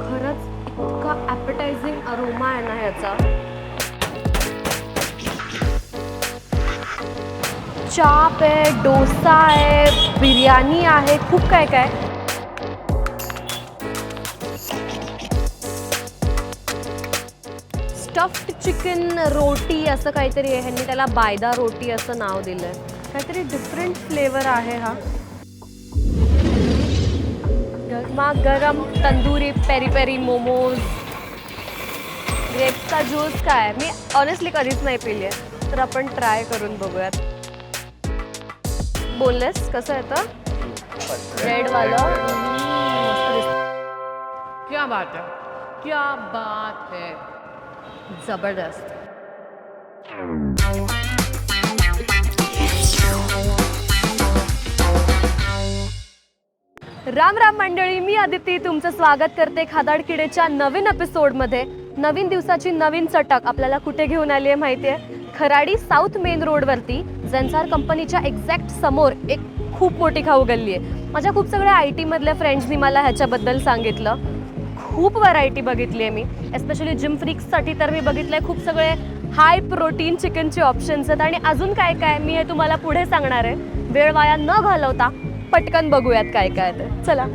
खरंच इतका ॲपटायझिंग अरोमा आहे ना याचा चाप आहे डोसा आहे बिर्याणी आहे खूप काय काय. स्टफ्ड चिकन रोटी असं काहीतरी आहे ह्यांनी त्याला बायदा रोटी असं नाव दिलंय. काहीतरी डिफरंट फ्लेवर आहे हा. गरमा गरम तंदुरी पेरी पेरी मोमोज. ग्रेप्सचा ज्यूस काय? मी ऑनेस्टली कधीच नाही पिली आहे. तर आपण ट्राय करून बघूयात. बोललेस? कसं येतं रेडवालं क्या बात है. क्या बात है. जबरदस्त. राम राम मंडळी मी आदिती तुमचं स्वागत करते खादाड किडेच्या नवीन एपिसोडमध्ये नवीन दिवसाची नवीन चटक आपल्याला कुठे घेऊन आली आहे माहिती आहे खराडी साऊथ मेन रोडवरती जन्सार कंपनीच्या एक्झॅक्ट समोर एक खूप मोठी खाऊ गल्ली आहे. माझ्या खूप सगळ्या आय टीमधल्या फ्रेंड्सनी मला ह्याच्याबद्दल सांगितलं. खूप व्हरायटी बघितली आहे मी एस्पेशली जिम फ्रिक्ससाठी तर मी बघितलं आहे खूप सगळे हाय प्रोटीन चिकनचे ऑप्शन्स आहेत. आणि अजून काय काय मी हे तुम्हाला पुढे सांगणार आहे. वेळ वाया न घालवता पटकन बघूयात काय काय ते. चला.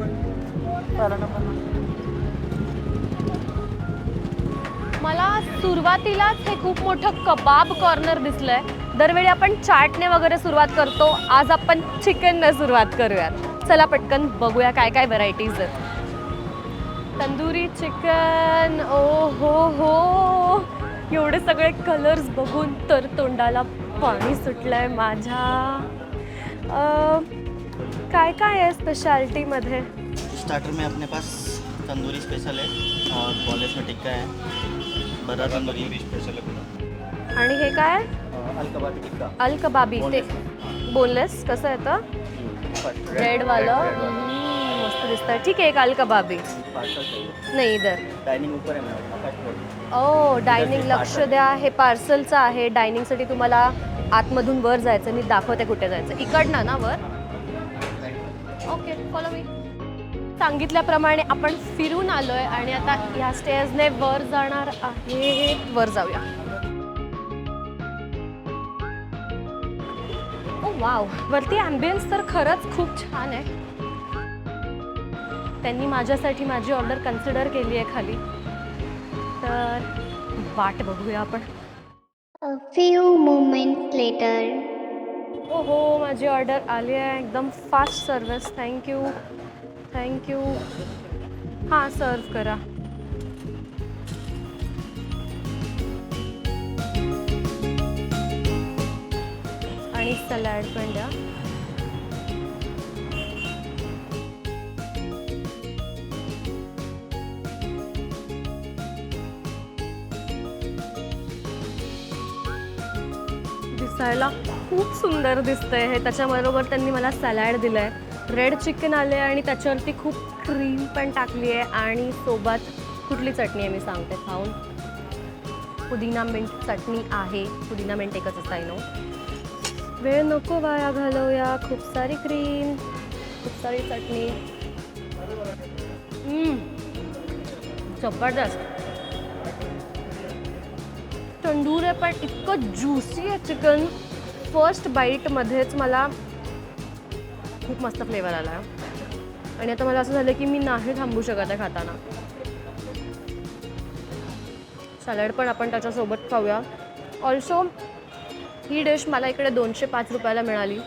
मला सुरुवातीलाच हे खूप मोठं कबाब कॉर्नर दिसलंय. दरवेळी आपण चाटने वगैरे सुरुवात करतो. आज आपण चिकनने सुरुवात करूयात. चला पटकन बघूया काय काय व्हरायटीज आहेत. तंदुरी चिकन ओ हो. हो एवढे सगळे कलर्स बघून तर तोंडाला पाणी सुटलंय माझ्या. काय काय आहे स्पेशालिटीमध्ये स्टार्टर में अपने पास तंदूरी स्पेशल है और बॉलेस में टिक्का है बड़ा तंदूरी। स्पेशल है आणि हे काय अलकबाबी टिक्का। अल कबाबी ते बोनलेस कसं येतं रेडवालं हम्म, मस्त दिसतं ठीक आहे एक अल कबाबी. पार्सल चाहिए। नाही इधर. डाइनिंग ऊपर है मैम फर्स्ट फ्लोर ओ डायनिंग लक्ष. द्या हे पार्सलचं आहे. डायनिंगसाठी तुम्हाला आतमधून वर जायचं मी दाखवते कुठे जायचं. इकडनं ना वर. ओके फॉलो मी सांगितल्याप्रमाणे आपण फिरून आलोय आणि आता ह्या स्टेजने वर जाणार आहे वर जाऊया. Oh, ओ वाव वरती ॲम्बियन्स तर खरंच खूप छान आहे. त्यांनी माझ्यासाठी माझी ऑर्डर कन्सिडर केली आहे खाली. तर वाट बघूया आपण. A few moments later. हो हो माझी ऑर्डर आली आहे. एकदम फास्ट सर्विस थँक्यू थँक्यू हां सर्व करा. आणि सलॅड पण द्या. दिसायला खूप सुंदर दिसतंय. हे त्याच्याबरोबर त्यांनी मला सॅलॅड दिलं आहे रेड चिकन आले आणि त्याच्यावरती खूप क्रीम पण टाकली आहे आणि सोबत कुठली चटणी आहे मी सांगते खाऊन. पुदिना मिंट चटणी आहे. पुदिना मिंट एकच असता आहे नो वेळ नको वाया घालवूया. खूप सारी क्रीम खूप सारी चटणी. जबरदस्त. तंदूर आहे पण इतकं ज्युसी आहे चिकन फर्स्ट बाईटमध्येच मला खूप मस्त फ्लेवर आला. आणि आता मला असं झालं की मी नाही थांबू शकत आहे खाताना. सॅलड पण आपण त्याच्यासोबत खाऊया. ऑल्सो ही डिश मला इकडे दोनशे पाच रुपयाला मिळाली.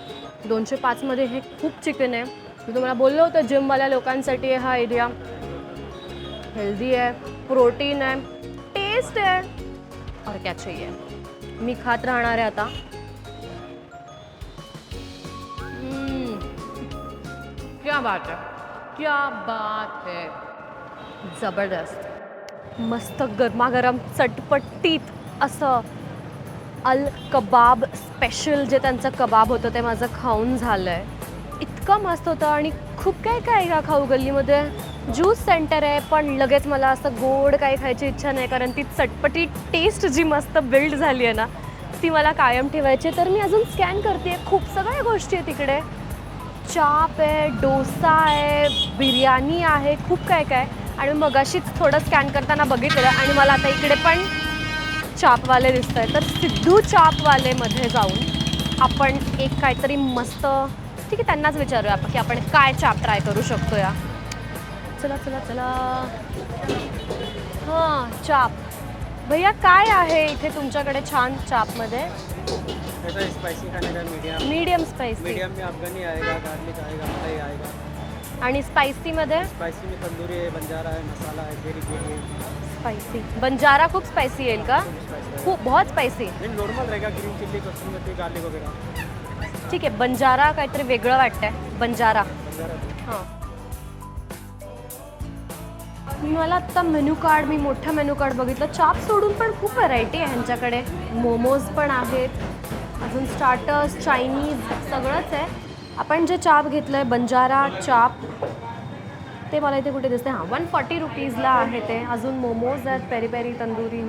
दोनशे पाचमध्ये हे खूप चिकन आहे. मी तुम्हाला बोललो होतं जिमवाल्या लोकांसाठी हा एरिया हेल्दी आहे प्रोटीन आहे टेस्ट आहे. और क्या चाहिए? मी खात राहणार आहे आता. क्या बात है? क्या बात है? जबरदस्त। मस्त गरमागरम चटपटीत असं अल कबाब स्पेशल जे त्यांचं कबाब होतं ते माझं खाऊन झालं आहे इतकं मस्त होतं आणि खूप काय काय आहे खाऊ गल्लीमध्ये? ज्यूस सेंटर आहे पण लगेच मला असं गोड काही खायची इच्छा नाही कारण ती चटपटी टेस्ट जी मस्त बिल्ड झाली आहे ना ती मला कायम ठेवायची आहे. तर मी अजून स्कॅन करते खूप सगळ्या गोष्टी आहेत तिकडे चाप आहे डोसा आहे बिर्याणी आहे खूप काय काय आणि मगाशीच थोडं स्कॅन करताना बघितलं आणि मला आता इकडे पण चापवाले दिसत आहे तर सिद्धू चापवालेमध्ये जाऊन आपण एक काहीतरी मस्त ठीक आहे त्यांनाच विचारूया आपण की आपण काय चाप ट्राय करू शकतो या चला चला चला. हां चाप. भैया काय आहे इथे तुमच्याकडे छान चापमध्ये? स्पाइसी खाने का मीडियम मीडियम स्पायसी मीडियम में अफगानी आएगा गार्लिक आएगा मलाई आएगा. आणि स्पायसीमध्ये स्पाइसी में तंदूरी है बंजारा है मसाला है पेरी है. स्पायसी बंजारा खूप स्पायसी येईल का? स्पाइसी खूप बहुत स्पायसी नहीं नॉर्मल रहेगा ग्रीन चिल्ली मेथी गार्लिक वगैरह. ठीक आहे बंजारा काहीतरी वेगळं वाटतंय. बंजारा. बंजारा हां. मला आत्ता मेन्यू कार्ड मी मोठं मेन्यू कार्ड बघितलं. चाप सोडून पण खूप व्हरायटी आहे ह्यांच्याकडे. मोमोज पण आहेत. अजून स्टार्टर्स चायनीज सगळंच आहे. आपण जे चाप घेतलं आहे बंजारा चाप ते मला इथे कुठे दिसते हां वन फॉर्टी रुपीजला आहे ते. अजून मोमोज आहेत पेरी पेरी तंदुरी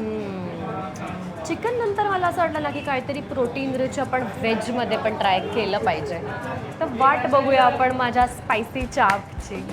चिकन नंतर मला असं वाटलं ना की काहीतरी प्रोटीन रिच आपण व्हेजमध्ये पण ट्राय केलं पाहिजे. तर वाट बघूया आपण माझ्या स्पायसी चापची.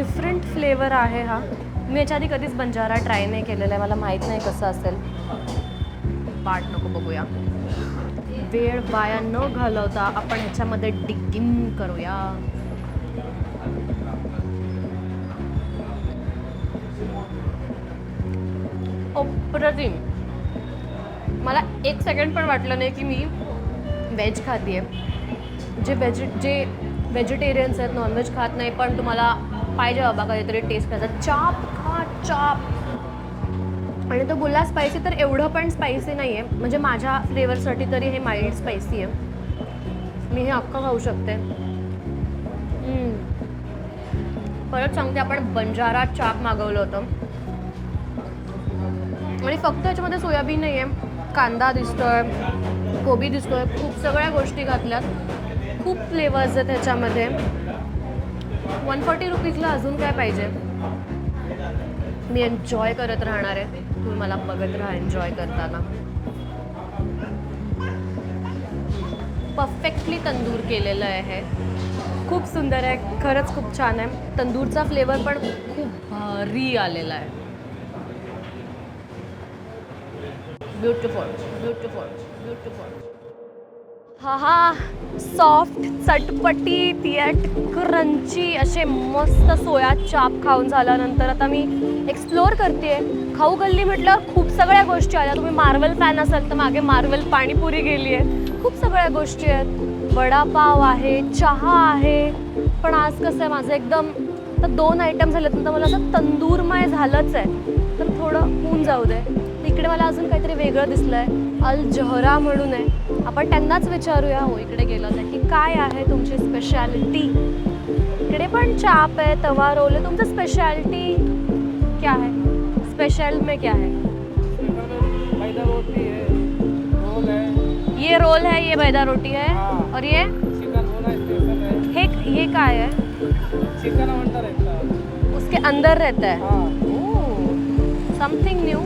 डिफरंट फ्लेवर आहे हा. मी याच्या आधी कधीच बंजारा ट्राय नाही केलेला आहे. मला माहीत नाही कसं असेल. पाठ नको बघूया. वेळ वाया न घालवता आपण ह्याच्यामध्ये डिगिन करूया. अप्रतिम. मला एक सेकंड पण वाटलं नाही की मी व्हेज खाते आहे जे व्हेजि जे व्हेजिटेरियन्स आहेत नॉनव्हेज खात नाही पण तुम्हाला पाहिजे बाबा कधीतरी टेस्ट करायचा चाप खा चाप आणि तो बोलला स्पायसी तर एवढं पण स्पायसी नाही आहे म्हणजे माझ्या फ्लेवरसाठी तरी हे माइल्ड स्पायसी आहे. मी हे अख्खं खाऊ शकते. परत सांगते आपण बंजारा चाप मागवलं होतं. आणि फक्त याच्यामध्ये सोयाबीन नाही आहे कांदा दिसतोय कोबी दिसतोय. खूप सगळ्या गोष्टी घातल्यात. खूप फ्लेवर्स आहेत त्याच्यामध्ये वन फॉर्टी रुपीजला अजून काय पाहिजे? मी एन्जॉय करत राहणार आहे. तुम्ही मला बघत राहा एन्जॉय करताना. परफेक्टली तंदूर केलेलं आहे. खूप सुंदर आहे. खरंच खूप छान आहे. तंदूरचा फ्लेवर पण खूप भारी आलेला आहे. ब्युटिफुल ब्युटिफुल ब्युटिफुल हा हा सॉफ्ट चटपटी तियट क्रंची असे मस्त सोया चाप खाऊन झाल्यानंतर आता मी एक्सप्लोअर करते खाऊ गल्ली म्हटलं खूप सगळ्या गोष्टी आल्या तुम्ही मार्वल फॅन असाल तर मागे मार्वल पाणीपुरी गेली आहे. खूप सगळ्या गोष्टी आहेत. वडापाव आहे चहा आहे. पण आज कसं आहे माझं एकदम तर दोन आयटम झालेत तर मला असं तंदूरमय झालंच आहे. तर थोडं होऊन जाऊ दे. इकडे मला अजून काहीतरी वेगळं दिसलं आहे अल जहरा म्हणून आहे. आपण त्यांनाच विचारूया हो इकडे गेलं तर. की काय आहे तुमची स्पेशालिटी इकडे पण चाप आहे तवा रोल आहे. तुमचं स्पेशालिटी क्या है स्पेशल में क्या है ये रोल है ये मैदा रोटी है। और ये? है ये काय है? चिकन रहता है। उसके अंदर रहता है। हाँ। समथिंग न्यू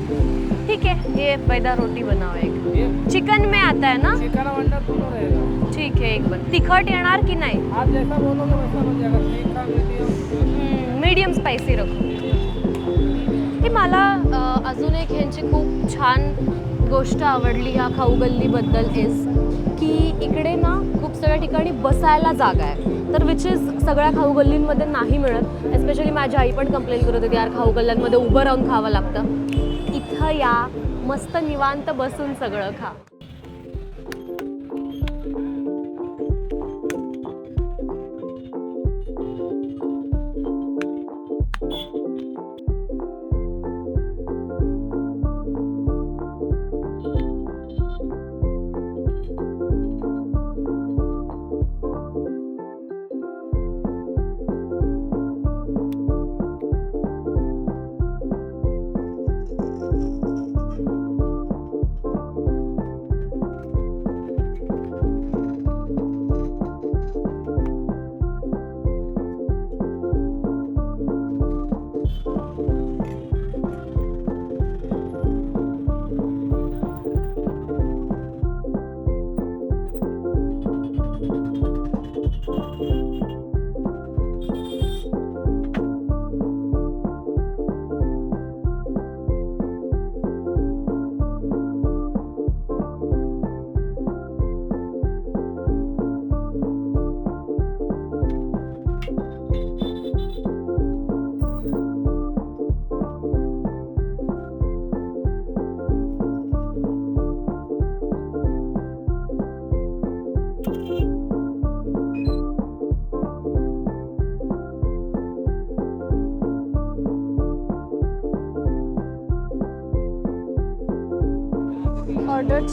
ठीक है ये मैदा रोटी बनाओ एक. चिकन में आता है ना? चिकन अंडर दोनों रहेगा। ठीक आहे एक बन. तिखट येणार की नाही? आप जैसा बोलोगे वैसा बन जाएगा। तीखा मीडियम। मीडियम स्पायसी रखो. ही मला अजून एक ह्यांची खूप छान गोष्ट आवडली ह्या खाऊ गल्लीबद्दल इज की इकडे ना खूप सगळ्या ठिकाणी बसायला जागा आहे. तर विच इज सगळ्या खाऊ गल्लींमध्ये नाही मिळत एस्पेशली माझी आई पण कंप्लेन करत होती यार खाऊ गल्ल्यांमध्ये उभं राहून खावं लागतं. इथं या मस्त निवांत बसून सगळं खा.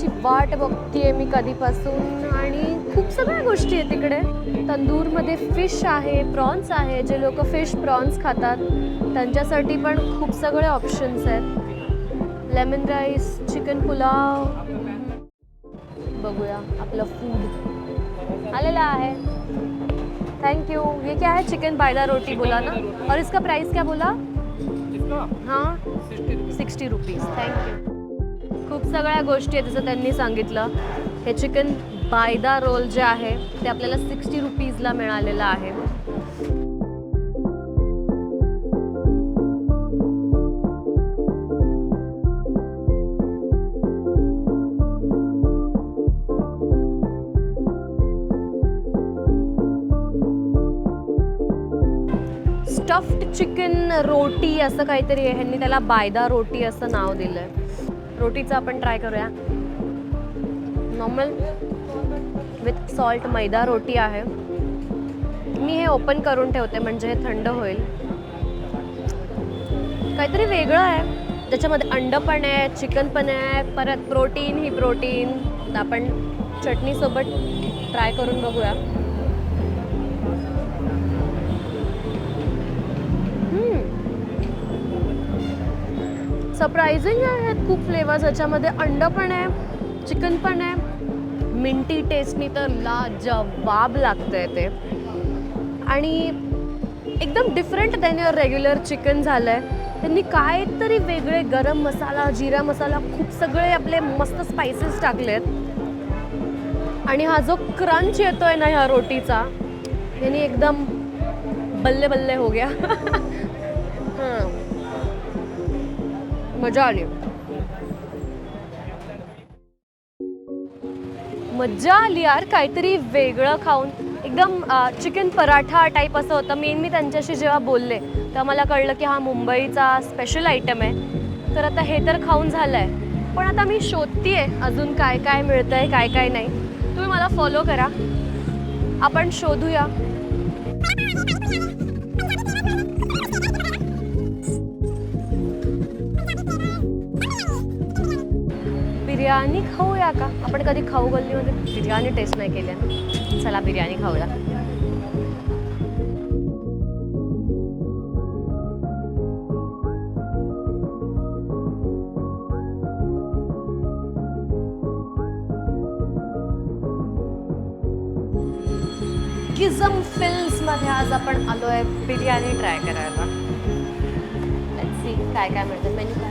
ऑर्डरची वाट बघतीये मी कधीपासून. आणि खूप सगळ्या गोष्टी आहेत तिकडे. तंदूरमध्ये फिश आहे प्रॉन्स आहे जे लोक फिश प्रॉन्स खातात. त्यांच्यासाठी पण खूप सगळे ऑप्शन्स आहेत. लेमन राईस चिकन पुलाव बघूया आपलं फूड आलेला आहे. थैंक यू ये क्या है? चिकन बायदा रोटी बोला ना? और इसका प्राइस क्या बोला? हाँ? Sixty rupees sixty rupees thank you खूप सगळ्या गोष्टी आहेत जसं त्यांनी सांगितलं. हे चिकन बायदा रोल जे आहे ते आपल्याला सिक्स्टी रुपीजला मिळालेलं आहे. स्टफ्ड चिकन रोटी असं काहीतरी आहे ह्यांनी त्याला बायदा रोटी असं नाव दिलं आहे रोटीचा आपण ट्राय करूया. नॉर्मल विथ सॉल्ट मैदा रोटी आहे. मी हे ओपन करून ठेवते म्हणजे हे थंड होईल. काहीतरी वेगळं आहे. त्याच्यामध्ये अंड पण आहे चिकन पण आहे परत प्रोटीन ही प्रोटीन आपण चटणीसोबत ट्राय करून बघूया. सरप्रायझिंग आहेत खूप फ्लेवर्स याच्यामध्ये अंड पण आहे चिकन पण आहे. मिंटी टेस्टनी तर लाजवाब आहे ते. आणि एकदम डिफरंट त्यांनी रेग्युलर चिकन झालं आहे त्यांनी काहीतरी वेगळे गरम मसाला जिरा मसाला खूप सगळे आपले मस्त स्पायसेस टाकलेत. आणि हा जो क्रंच येतो आहे ना ह्या रोटीचा त्यांनी एकदम बल्ले बल्ले हो गया. हां. मजा आली. मज्जा आली यार काहीतरी वेगळं खाऊन. एकदम चिकन पराठा टाईप असं होतं. मेन मी त्यांच्याशी जेव्हा बोलले तेव्हा मला कळलं की हा मुंबईचा स्पेशल आयटम आहे. तर आता हे तर खाऊन झालं आहे पण आता मी शोधतीये अजून काय काय मिळतं आहे काय काय नाही. तुम्ही मला फॉलो करा. आपण शोधूया. बिर्याणी खाऊया का? आपण कधी खाऊ गल्लीमध्ये? बिर्याणी टेस्ट नाही केल्या चला बिर्याणी खाऊया. किझम फिल्म्समध्ये आज आपण आलोय बिर्याणी ट्राय करायला. Let's काय काय मिळतं? मेन्यू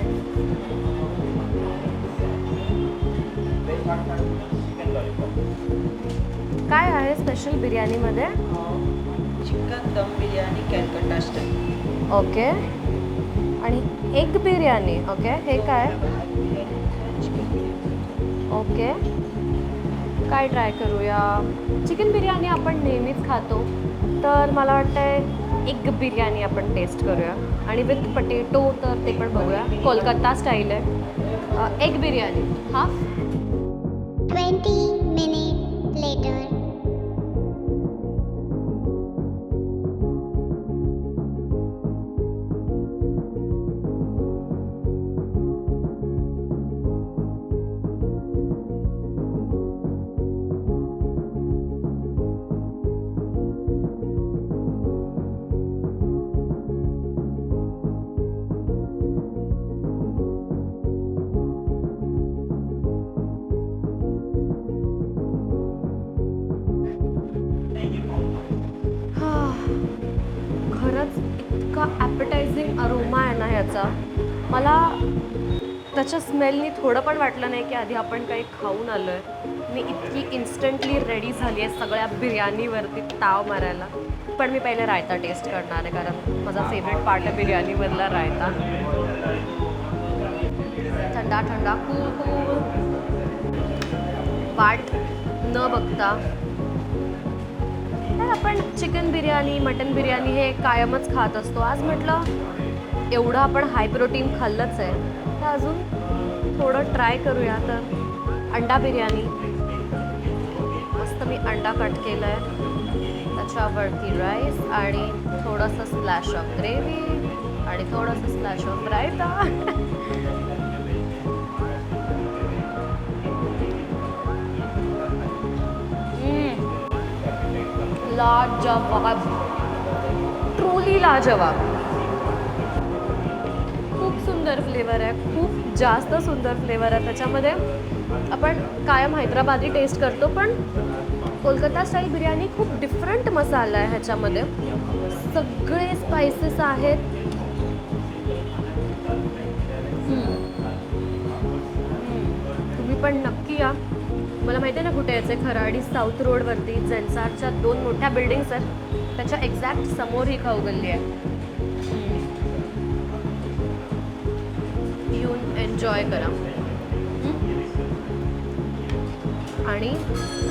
काय आहे स्पेशल बिर्याणीमध्ये? Chicken dum biryani Calcutta style okay आणि एग बिर्याणी ओके हे काय? ओके काय ट्राय करूया? चिकन बिर्याणी आपण नेहमीच खातो. तर मला वाटतंय एग बिर्याणी आपण टेस्ट करूया. आणि विथ पटेटो तर ते पण बघूया. कोलकाता स्टाईल आहे. एग बिर्याणी. हाफ 20 त्याचा मला त्याच्या स्मेलनी थोडं पण वाटलं नाही की आधी आपण काही खाऊन आलो आहे मी इतकी इन्स्टंटली रेडी झाली आहे सगळ्या बिर्याणीवरती ताव मारायला. पण मी पहिले रायता टेस्ट करणार आहे कारण माझा फेवरेट पार्ट आहे बिर्याणीवरला रायता. थंडा थंडा कूल कूल वाट न बघता. तर आपण चिकन बिर्याणी मटन बिर्याणी हे कायमच खात असतो. आज म्हटलं एवढं आपण हाय प्रोटीन खाल्लंच आहे. तर अजून थोडं ट्राय करूया तर. अंडा बिर्याणी. मस्त मी अंडा कट केलं आहे त्याच्यावरती राईस आणि थोडंसं स्प्लॅश ऑफ ग्रेव्ही आणि थोडंसं स्प्लॅश ऑफ रायता. लाजवाब. ट्रूली लाजवाब. सुंदर फ्लेवर आहे. खूप जास्त सुंदर फ्लेवर आहे. त्याच्यामध्ये आपण कायम हैदराबादी टेस्ट करतो पण कोलकाता स्टाईल बिर्याणी खूप डिफरंट मसाला आहे ह्याच्यामध्ये. सगळे स्पायसेस आहेत. तुम्ही पण नक्की या. मला माहिती आहे ना कुठे यायचं आहे खराडी साऊथ रोडवरती जैनसारच्या दोन मोठ्या बिल्डिंग्स आहेत. त्याच्या एक्झॅक्ट समोर ही खाऊ गल्ली आहे. एन्जॉय करा. आणि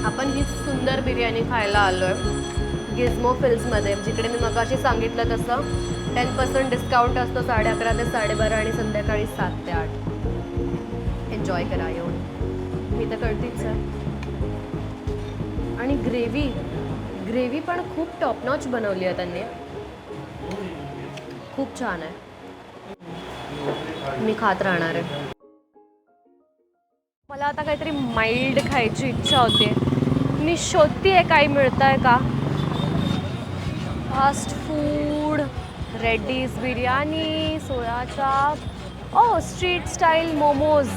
आपण ही सुंदर बिर्याणी खायला आलो आहे गिझमो फिल्समध्ये जिकडे मी मगाशी सांगितलं तसं टेन पर्सेंट डिस्काउंट असतो साडे अकरा ते साडेबारा आणि संध्याकाळी सात ते आठ. एन्जॉय करा येऊन. मी तर कळतीच आहे. आणि ग्रेव्ही ग्रेव्ही पण खूप टॉप नॉच बनवली आहे त्यांनी. खूप छान आहे. मी खात राहणार आहे. मला आता काहीतरी माइल्ड खायची इच्छा होते. मी शोधतीये काही मिळत आहे का? Fast food Reddy's biryani soya chaap ओ स्ट्रीट स्टाईल मोमोज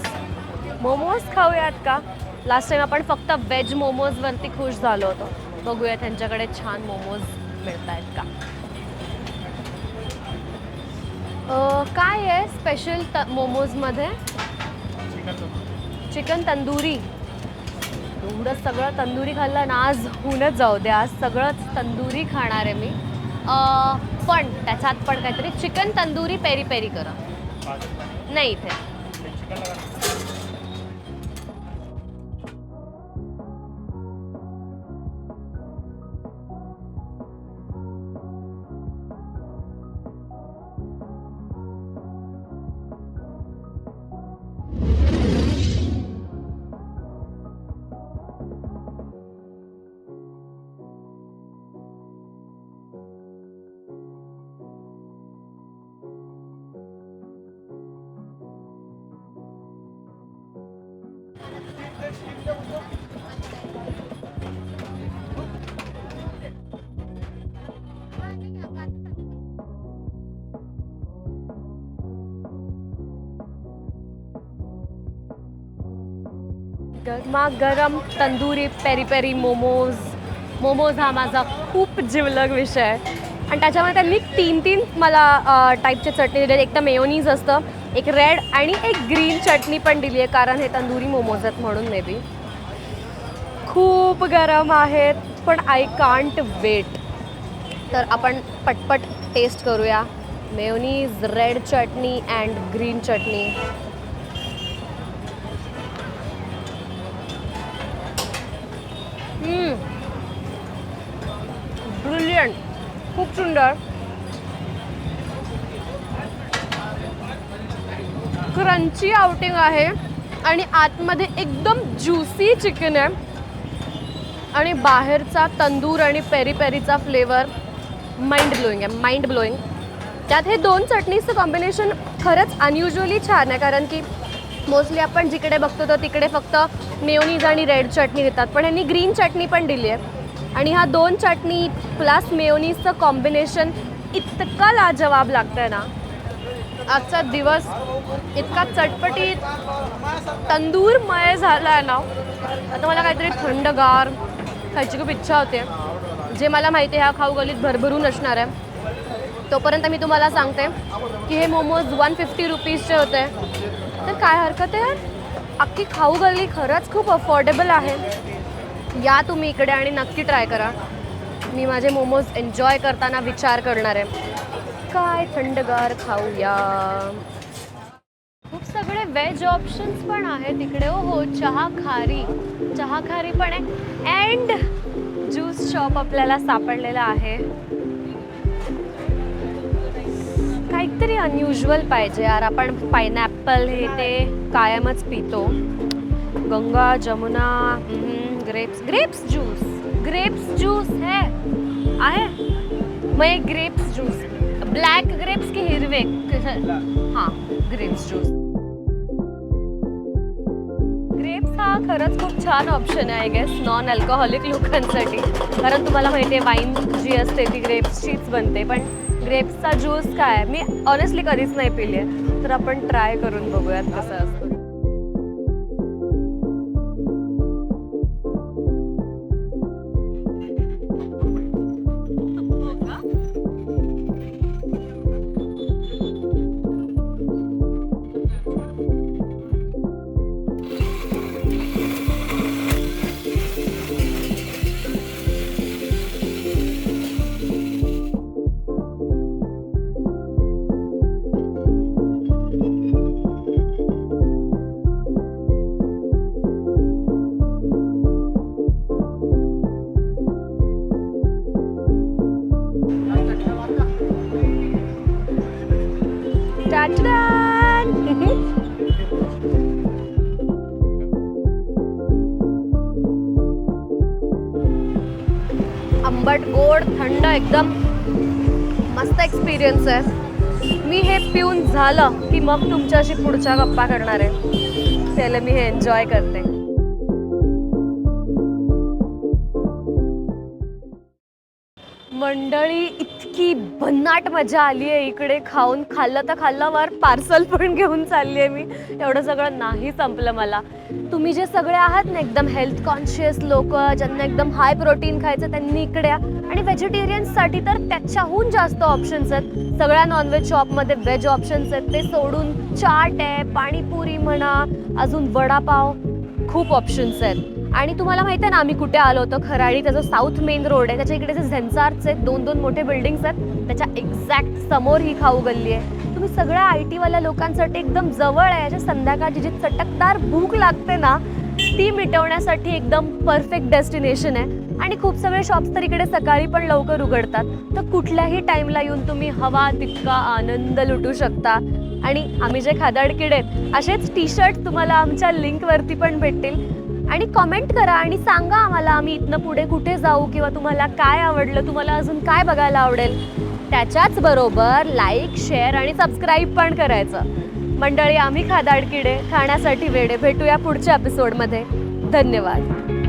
मोमोज खाऊयात का? लास्ट टाइम आपण फक्त व्हेज मोमोजवरती खुश झालो होतो. बघूया त्यांच्याकडे छान मोमोज मिळत आहेत का? काय आहे स्पेशल त मोमोजमध्ये चिकन तंदुरी. एवढं सगळं तंदुरी खाल्लं ना आज होऊनच जाऊ दे आज सगळंच तंदुरी खाणार आहे मी. पण त्याच्यात पण काहीतरी चिकन तंदुरी पेरी पेरी करा नाही इथे. गरमा गरम तंदुरी पेरी पेरी मोमोज. मोमोज हा माझा खूप जिवलग विषय. आहे आणि त्याच्यामध्ये त्यांनी तीन तीन मला टाईपचे चटणी दिले आहेत एक तर मेयोनीज असतं एक रेड आणि एक ग्रीन चटणी पण दिली आहे कारण हे तंदुरी मोमोज आहेत म्हणून मे बी खूप गरम आहेत पण आय कांट वेट तर आपण पटपट टेस्ट करूया. Mayonnaise red chutney and green chutney. Brilliant खूप सुंदर. क्रंची आउटिंग आहे आणि आतमध्ये एकदम ज्युसी चिकन आहे. आणि बाहेरचा तंदूर आणि पेरी पेरीचा फ्लेवर माइंड ब्लोईंग आहे माइंड ब्लोईंग त्यात हे दोन चटणीचं कॉम्बिनेशन खरंच अनयुजली छान आहे कारण की मोस्टली आपण जिकडे बघतो तर तिकडे फक्त मेयोनीज आणि रेड चटणी देतात. पण यांनी ग्रीन चटणी पण दिली आहे. आणि ह्या दोन चटणी प्लस मेयोनीजचं कॉम्बिनेशन इतकं लाजवाब लागतं आहे ना. आजचा दिवस इतका चटपटीत तंदूरमय झाला आहे ना. आता मला काहीतरी थंडगार खायची खूप इच्छा होते. जे मला माहिती आहे ह्या खाऊ गलीत भरभरून असणार आहे. तोपर्यंत मी तुम्हाला सांगते की हे मोमोज वन फिफ्टी रुपीजचे होते. तर काय हरकत आहे अख्खी खाऊ गल्ली खरंच खूप अफोर्डेबल आहे. या तुम्ही इकडे आणि नक्की ट्राय करा. मी माझे मोमोज एन्जॉय करताना विचार करणार आहे. काय थंडगार खाऊया. खूप सगळे वेज ऑप्शन्स पण आहेत तिकडे हो हो चहा खारी. चहा खारी पण आहे. अँड ज्यूस शॉप आपल्याला सापडलेला आहे. काहीतरी अनयुजल पाहिजे यार. आपण पायनॅपल हे ते कायमच पितो. Ganga Jamuna grapes grapes juice grapes juice है. आहे. मग ग्रेप्स ज्यूस ब्लॅक ग्रेप्स की हिरवे? हां ग्रेप्स ज्यूस ग्रेप्स हा खरंच खूप छान ऑप्शन आहे आय गेस नॉन अल्कोहोलिक लोकांसाठी. कारण तुम्हाला माहिती आहे वाईन जी असते ती ग्रेप्सचीच बनते. पण ग्रेप्सचा ज्यूस काय? मी ऑनेस्टली कधीच नाही पिली आहे. तर आपण ट्राय करून बघूयात कसं असतं. पिऊन झालं की मग तुमच्याशी पुढच्या गप्पा करणार आहे. त्याला मी हे एन्जॉय करते. मंडळी इतकी भन्नाट मजा आली आहे इकडे खाऊन. खाल्लं तर खाल्लं वर पार्सल पण घेऊन चालली आहे मी. एवढं सगळं नाही संपलं मला. तुम्ही जे सगळे आहात ना एकदम हेल्थ कॉन्शियस लोक ज्यांना एकदम हाय प्रोटीन खायचं त्यांनी इकड्या आणि व्हेजिटेरियन्ससाठी तर त्याच्याहून जास्त ऑप्शन्स आहेत. सगळ्या नॉनव्हेज शॉपमध्ये व्हेज ऑप्शन्स आहेत. ते सोडून चाट आहे पाणीपुरी म्हणा अजून वडापाव खूप ऑप्शन्स आहेत. आणि तुम्हाला माहिती आहे ना आम्ही कुठे आलो होतो? खराळी त्याचा साऊथ मेन रोड आहे. त्याच्या इकडे जे झेन्सार्च आहेत दोन दोन मोठे बिल्डिंग्स आहेत त्याच्या एक्झॅक्ट समोर ही खाऊ गल्ली आहे. तुम्ही सगळ्या आय टीवाल्या लोकांसाठी एकदम जवळ आहे. याच्या संध्याकाळची जी चटकदार भूक लागते ना ती मिटवण्यासाठी एकदम परफेक्ट डेस्टिनेशन आहे. आणि खूप सगळे शॉप्स तर इकडे सकाळी पण लवकर उघडतात. तर कुठल्याही टाईमला येऊन तुम्ही हवा तितका आनंद लुटू शकता. आणि आम्ही जे खादाडकिड आहेत असेच टी शर्ट तुम्हाला आमच्या लिंकवरती पण भेटतील. आणि कमेंट करा आणि सांगा आम्हाला आम्ही इथनं पुढे कुठे जाऊ किंवा तुम्हाला काय आवडलं तुम्हाला अजून काय बघायला आवडेल. त्याच्याच बरोबर लाईक शेअर आणि सबस्क्राईब पण करायचं. मंडळी आम्ही खादाड किडे खाण्यासाठी वेडे भेटूया पुढच्या एपिसोडमध्ये धन्यवाद.